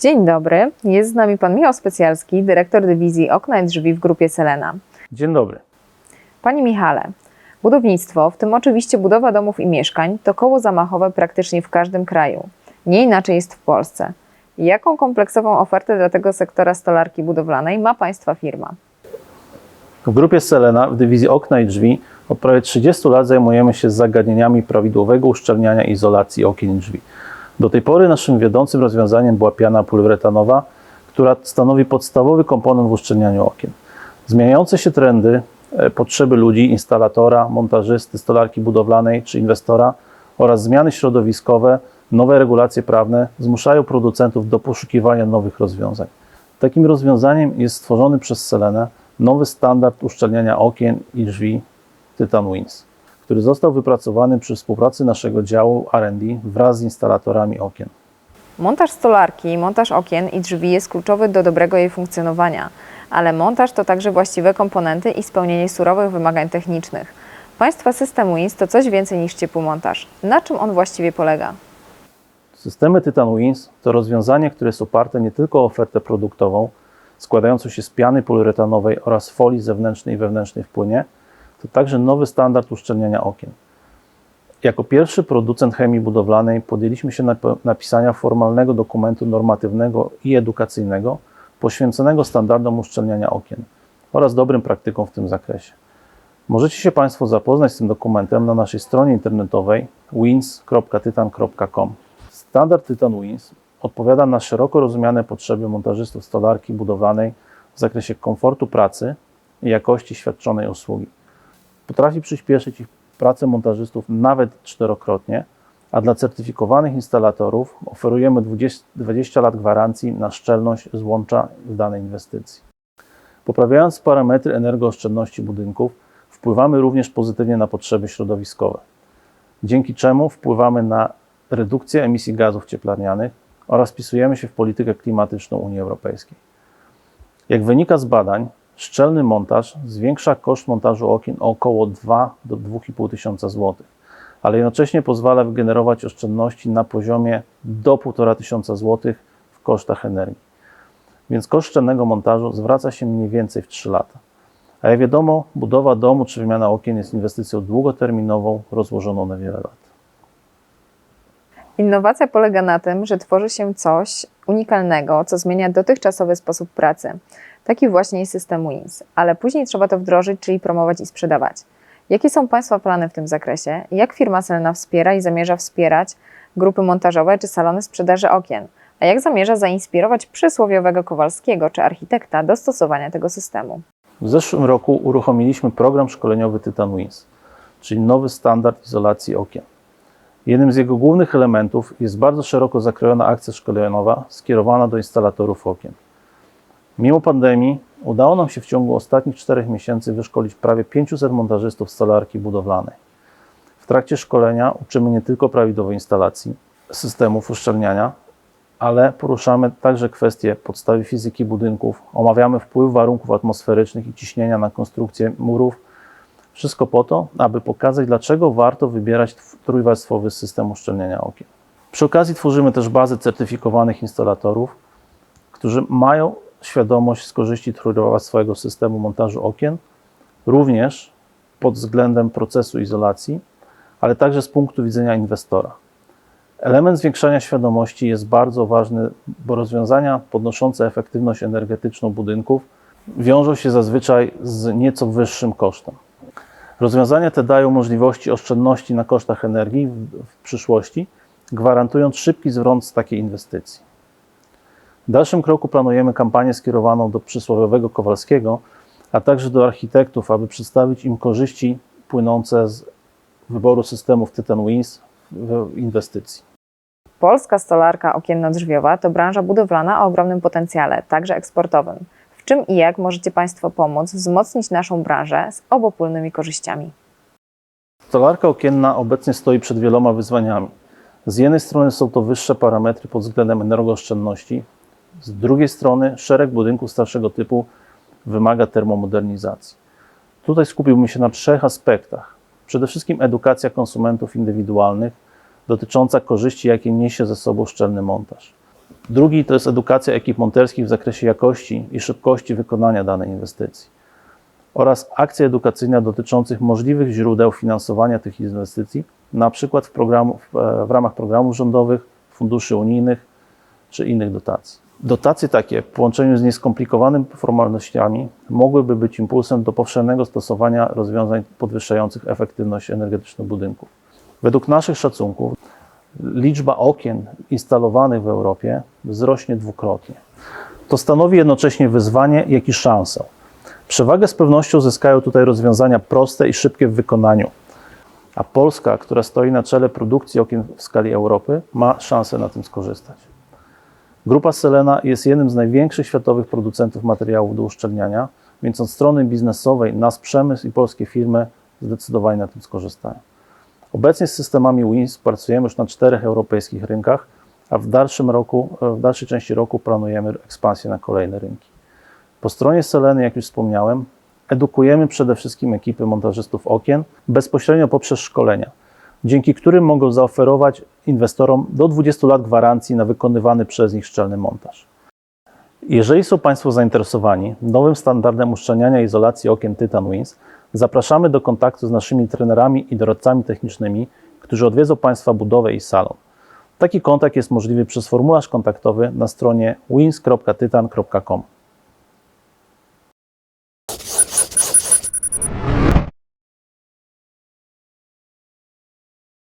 Dzień dobry, jest z nami pan Michał Specjalski, dyrektor dywizji Okna i Drzwi w grupie Selena. Dzień dobry. Panie Michale, budownictwo, w tym oczywiście budowa domów i mieszkań, to koło zamachowe praktycznie w każdym kraju. Nie inaczej jest w Polsce. Jaką kompleksową ofertę dla tego sektora stolarki budowlanej ma Państwa firma? W grupie Selena w dywizji okna i drzwi od prawie 30 lat zajmujemy się zagadnieniami prawidłowego uszczelniania izolacji okien i drzwi. Do tej pory naszym wiodącym rozwiązaniem była piana poliuretanowa, która stanowi podstawowy komponent w uszczelnianiu okien. Zmieniające się trendy, e, potrzeby ludzi, instalatora, montażysty, stolarki budowlanej czy inwestora oraz zmiany środowiskowe, nowe regulacje prawne zmuszają producentów do poszukiwania nowych rozwiązań. Takim rozwiązaniem jest stworzony przez Selenę nowy standard uszczelniania okien i drzwi Titan Wins, który został wypracowany przy współpracy naszego działu R&D wraz z instalatorami okien. Montaż stolarki, montaż okien i drzwi jest kluczowy do dobrego jej funkcjonowania, ale montaż to także właściwe komponenty i spełnienie surowych wymagań technicznych. Państwa system WINS to coś więcej niż ciepły montaż. Na czym on właściwie polega? Systemy Titan Wins to rozwiązanie, które jest oparte nie tylko o ofertę produktową, składającą się z piany poliuretanowej oraz folii zewnętrznej i wewnętrznej w płynie, także nowy standard uszczelniania okien. Jako pierwszy producent chemii budowlanej podjęliśmy się nap- napisania formalnego dokumentu normatywnego i edukacyjnego poświęconego standardom uszczelniania okien oraz dobrym praktykom w tym zakresie. Możecie się Państwo zapoznać z tym dokumentem na naszej stronie internetowej wins.tytan.com. Standard Titan Wins odpowiada na szeroko rozumiane potrzeby montażystów stolarki budowlanej w zakresie komfortu pracy i jakości świadczonej usługi. Potrafi przyspieszyć ich pracę montażystów nawet czterokrotnie, a dla certyfikowanych instalatorów oferujemy 20, 20 lat gwarancji na szczelność złącza w danej inwestycji. Poprawiając parametry energooszczędności budynków, wpływamy również pozytywnie na potrzeby środowiskowe, dzięki czemu wpływamy na redukcję emisji gazów cieplarnianych oraz wpisujemy się w politykę klimatyczną Unii Europejskiej. Jak wynika z badań, szczelny montaż zwiększa koszt montażu okien o około 2 do 2,5 tysiąca złotych, ale jednocześnie pozwala wygenerować oszczędności na poziomie do 1,5 tysiąca złotych w kosztach energii. Więc koszt szczelnego montażu zwraca się mniej więcej w 3 lata. A jak wiadomo, budowa domu czy wymiana okien jest inwestycją długoterminową, rozłożoną na wiele lat. Innowacja polega na tym, że tworzy się coś unikalnego, co zmienia dotychczasowy sposób pracy. Taki właśnie jest system WINS, ale później trzeba to wdrożyć, czyli promować i sprzedawać. Jakie są Państwa plany w tym zakresie? Jak firma Selena wspiera i zamierza wspierać grupy montażowe czy salony sprzedaży okien? A jak zamierza zainspirować przysłowiowego Kowalskiego czy architekta do stosowania tego systemu? W zeszłym roku uruchomiliśmy program szkoleniowy Titan Wins, czyli nowy standard izolacji okien. Jednym z jego głównych elementów jest bardzo szeroko zakrojona akcja szkoleniowa skierowana do instalatorów okien. Mimo pandemii udało nam się w ciągu ostatnich czterech miesięcy wyszkolić prawie 500 montażystów stolarki budowlanej. W trakcie szkolenia uczymy nie tylko prawidłowej instalacji systemów uszczelniania, ale poruszamy także kwestie podstawy fizyki budynków, omawiamy wpływ warunków atmosferycznych i ciśnienia na konstrukcję murów. Wszystko po to, aby pokazać, dlaczego warto wybierać tw- trójwarstwowy system uszczelniania okien. Przy okazji tworzymy też bazę certyfikowanych instalatorów, którzy mają świadomość z korzyści trójwarstwowego systemu montażu okien, również pod względem procesu izolacji, ale także z punktu widzenia inwestora. Element zwiększania świadomości jest bardzo ważny, bo rozwiązania podnoszące efektywność energetyczną budynków wiążą się zazwyczaj z nieco wyższym kosztem. Rozwiązania te dają możliwości oszczędności na kosztach energii w, przyszłości, gwarantując szybki zwrot z takiej inwestycji. W dalszym kroku planujemy kampanię skierowaną do przysłowiowego Kowalskiego, a także do architektów, aby przedstawić im korzyści płynące z wyboru systemów Titan Wins w inwestycji. Polska stolarka okienno-drzwiowa to branża budowlana o ogromnym potencjale, także eksportowym. Czym i jak możecie Państwo pomóc wzmocnić naszą branżę z obopólnymi korzyściami? Stolarka okienna obecnie stoi przed wieloma wyzwaniami. Z jednej strony są to wyższe parametry pod względem energooszczędności, z drugiej strony szereg budynków starszego typu wymaga termomodernizacji. Tutaj skupiłbym się na trzech aspektach. Przede wszystkim edukacja konsumentów indywidualnych dotycząca korzyści, jakie niesie ze sobą szczelny montaż. Drugi to jest edukacja ekip monterskich w zakresie jakości i szybkości wykonania danej inwestycji oraz akcje edukacyjne dotyczących możliwych źródeł finansowania tych inwestycji, na przykład w, programu, e, w ramach programów rządowych, funduszy unijnych czy innych dotacji. Dotacje takie w połączeniu z nieskomplikowanymi formalnościami mogłyby być impulsem do powszechnego stosowania rozwiązań podwyższających efektywność energetyczną budynków. Według naszych szacunków liczba okien instalowanych w Europie wzrośnie dwukrotnie. To stanowi jednocześnie wyzwanie, jak i szansę. Przewagę z pewnością zyskają tutaj rozwiązania proste i szybkie w wykonaniu, a Polska, która stoi na czele produkcji okien w skali Europy, ma szansę na tym skorzystać. Grupa Selena jest jednym z największych światowych producentów materiałów do uszczelniania, więc od strony biznesowej nasz przemysł i polskie firmy zdecydowanie na tym skorzystają. Obecnie z systemami WINS pracujemy już na czterech europejskich rynkach, a w dalszym roku, w dalszej części roku planujemy ekspansję na kolejne rynki. Po stronie Seleny, jak już wspomniałem, edukujemy przede wszystkim ekipy montażystów okien bezpośrednio poprzez szkolenia, dzięki którym mogą zaoferować inwestorom do 20 lat gwarancji na wykonywany przez nich szczelny montaż. Jeżeli są Państwo zainteresowani nowym standardem uszczelniania izolacji okien Titan Wins, zapraszamy do kontaktu z naszymi trenerami i doradcami technicznymi, którzy odwiedzą Państwa budowę i salon. Taki kontakt jest możliwy przez formularz kontaktowy na stronie wins.tytan.com.